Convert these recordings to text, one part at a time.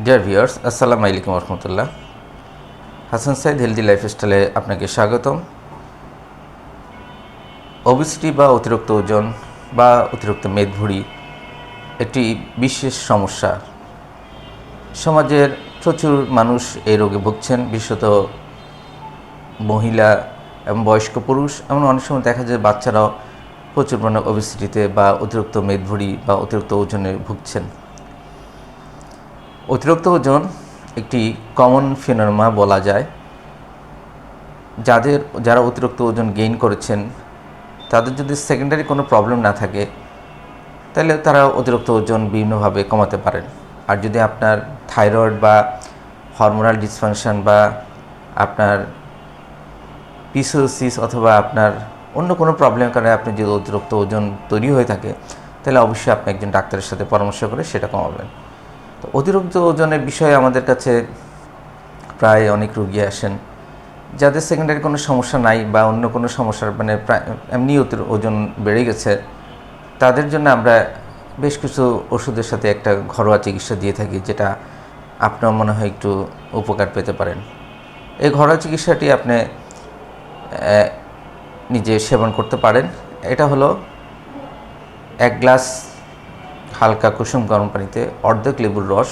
Dear viewers আসসালামু আলাইকুম রহমতুল্লাহ Hasan Saeed healthy লাইফস্টাইলে আপনাকে স্বাগতম। ওবিসিটি বা অতিরিক্ত ওজন বা অতিরিক্ত মেদভুড়ি একটি বিশেষ সমস্যা। সমাজের প্রচুর মানুষ এই রোগে ভুগছেন, বিশেষত মহিলা এবং বয়স্ক পুরুষ। এমন অনেক সময় দেখা যায় বাচ্চারাও প্রচুর পরিমাণে ওবিসিটিতে বা অতিরিক্ত মেদভুড়ি বা অতিরিক্ত ওজনে ভুগছেন। অতিরিক্ত ওজন একটি কমন ফিনোমা বলা যায়। যাদের, যারা অতিরিক্ত ওজন গেইন করেছেন, তাদের যদি সেকেন্ডারি কোনো প্রবলেম না থাকে, তাহলে তারা অতিরিক্ত ওজন বিভিন্নভাবে কমাতে পারেন। আর যদি আপনার থাইরয়েড বা হরমোনাল ডিসফাংশন বা আপনার পিসোসিস অথবা আপনার অন্য কোনো প্রবলেমের কারণে আপনি যদি অতিরিক্ত ওজন তৈরি হয়ে থাকে, তাহলে অবশ্যই আপনি একজন ডাক্তারের সাথে পরামর্শ করে সেটা কমাবেন। তো অতিরিক্ত ওজনের বিষয়ে আমাদের কাছে প্রায় অনেক রুগী আসেন, যাদের সেকেন্ডারি কোনো সমস্যা নাই বা অন্য কোনো সমস্যার মানে প্রায় এমনি ওজন বেড়ে গেছে, তাদের জন্য আমরা বেশ কিছু ওষুধের সাথে একটা ঘরোয়া চিকিৎসা দিয়ে থাকি, যেটা আপনার মনে হয় একটু উপকার পেতে পারেন। এই ঘরোয়া চিকিৎসাটি আপনি নিজে সেবন করতে পারেন। এটা হলো এক গ্লাস হালকা কুসুম গরম পানিতে অর্ধেক লেবুর রস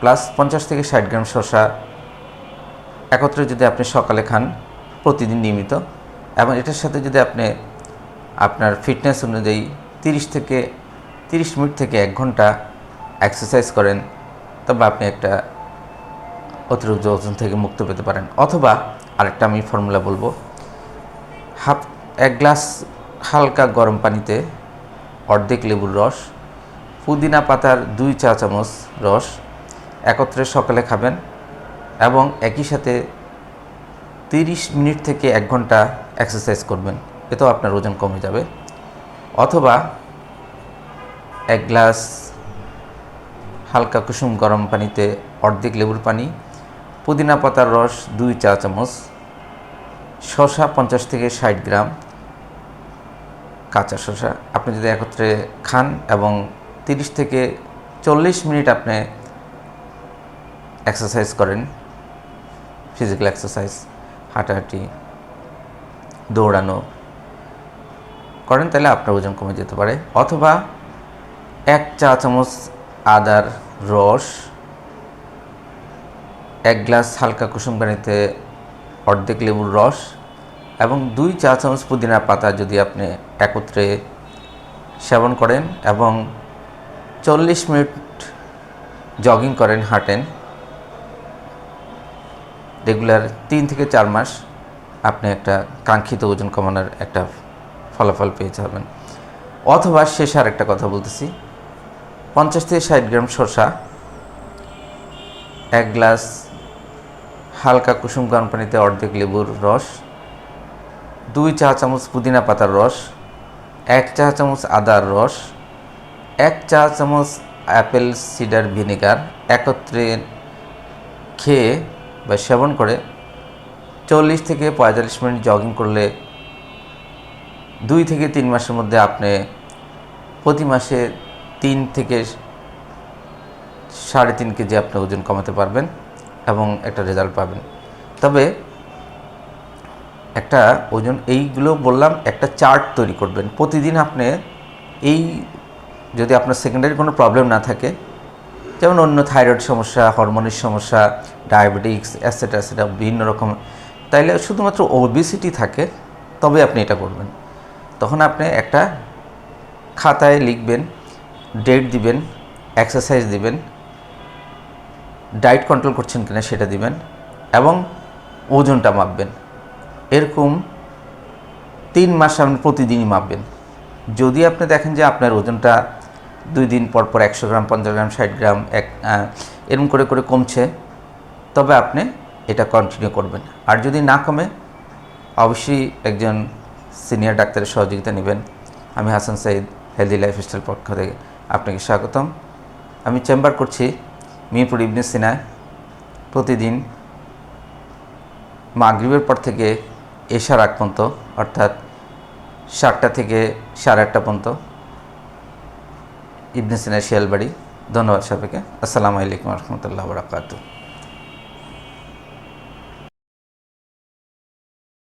প্লাস পঞ্চাশ থেকে ষাট গ্রাম শসা একত্রে যদি আপনি সকালে খান, প্রতিদিন নিয়মিত, এবং এটার সাথে যদি আপনি আপনার ফিটনেস অনুযায়ী তিরিশ থেকে, তিরিশ মিনিট থেকে এক ঘণ্টা এক্সারসাইজ করেন, তবে আপনি একটা অতিরিক্ত ওজন থেকে মুক্ত পেতে পারেন। অথবা আরেকটা আমি ফর্মুলা বলব, হাফ, এক গ্লাস হালকা গরম পানিতে অর্ধেক লেবুর রস পুদিনা পাতার দুই চা চামচ রস একত্রে সকালে খাবেন এবং একই সাথে তিরিশ মিনিট থেকে এক ঘণ্টা এক্সারসাইজ করবেন। এতেও আপনার ওজন কমে যাবে। অথবা এক গ্লাস হালকা কুসুম গরম পানিতে অর্ধেক লেবুর পানি, পুদিনা পাতার রস দুই চা চামচ, শসা পঞ্চাশ থেকে ষাট গ্রাম, কাঁচা শসা। আপনি যদি একত্রে খান এবং তিরিশ থেকে চল্লিশ মিনিট আপনি এক্সারসাইজ করেন ফিজিক্যাল এক্সারসাইজ হাঁটাহাঁটি, দৌড়ানো করেন, তাহলে আপনার ওজন কমে যেতে পারে। অথবা এক চা চামচ আদার রস, এক গ্লাস হালকা কুসুম পানিতে অর্ধেক লেবুর রস এবং দুই চা চামচ পুদিনা পাতা যদি আপনি একত্রে সেবন করেন এবং চল্লিশ মিনিট জগিং করেন হাঁটেন। রেগুলার তিন থেকে চার মাস আপনি একটা কাঙ্ক্ষিত ওজন কমানোর একটা ফলাফল পেয়ে যাবেন। অথবা শেষে আর একটা কথা বলতেছি। পঞ্চাশ থেকে ষাট গ্রাম শসা, এক গ্লাস হালকা কুসুম গরম পানিতে অর্ধেক লেবুর রস, দুই চা চামচ পুদিনা পাতার রস, এক চা চামচ আদার রস এক চা চামচ অ্যাপেল সিডার ভিনেগার একত্রে খেয়ে বা সেবন করে চল্লিশ থেকে পঁয়তাল্লিশ মিনিট জগিং করলে দুই থেকে তিন মাসের মধ্যে আপনি প্রতি মাসে তিন থেকে সাড়ে তিন কেজি আপনি ওজন কমাতে পারবেন এবং একটা রেজাল্ট পাবেন। তবে একটা ওজন এইগুলো বললাম, একটা চার্ট তৈরি করবেন। প্রতিদিন আপনি এই যদি আপনার সেকেন্ডারি কোনো প্রবলেম না থাকে, যেমন অন্য থাইরয়েড সমস্যা হরমোনের সমস্যা ডায়াবেটিক্স অ্যাসেটা অ্যাসেটা বিভিন্ন রকম, তাইলে শুধুমাত্র ওবিসিটি থাকে, তবে আপনি এটা করবেন। তখন আপনি একটা খাতায় লিখবেন ডেট দিবেন এক্সারসাইজ দিবেন ডায়েট কন্ট্রোল করছেন কিনা সেটা দিবেন, এবং ওজনটা মাপবেন। এরকম তিন মাস আপনি প্রতিদিনই মাপবেন। যদি আপনি দেখেন যে আপনার ওজনটা দুই দিন পর পর একশো গ্রাম, পঞ্চাশ গ্রাম, ষাট গ্রাম, এক এরকম করে করে কমছে। তবে আপনি এটা কন্টিনিউ করবেন। আর যদি না কমে, অবশ্যই একজন সিনিয়র ডাক্তারের সহযোগিতা নেবেন। আমি হাসান সাইদ হেলদি লাইফস্টাইল পক্ষ থেকে আপনাকে স্বাগতম। আমি চেম্বার করছি মিরপুর ইবনে সিনায় প্রতিদিন মাগরিবের পর থেকে এশার আগ পর্যন্ত, অর্থাৎ সাতটা থেকে সাড়ে আটটা পর্যন্ত ইবনে শিয়ালবাড়ি। ধন্যবাদ সবাইকে। আসসালামু আলাইকুম রহমতুল্লাহ বরাকাতু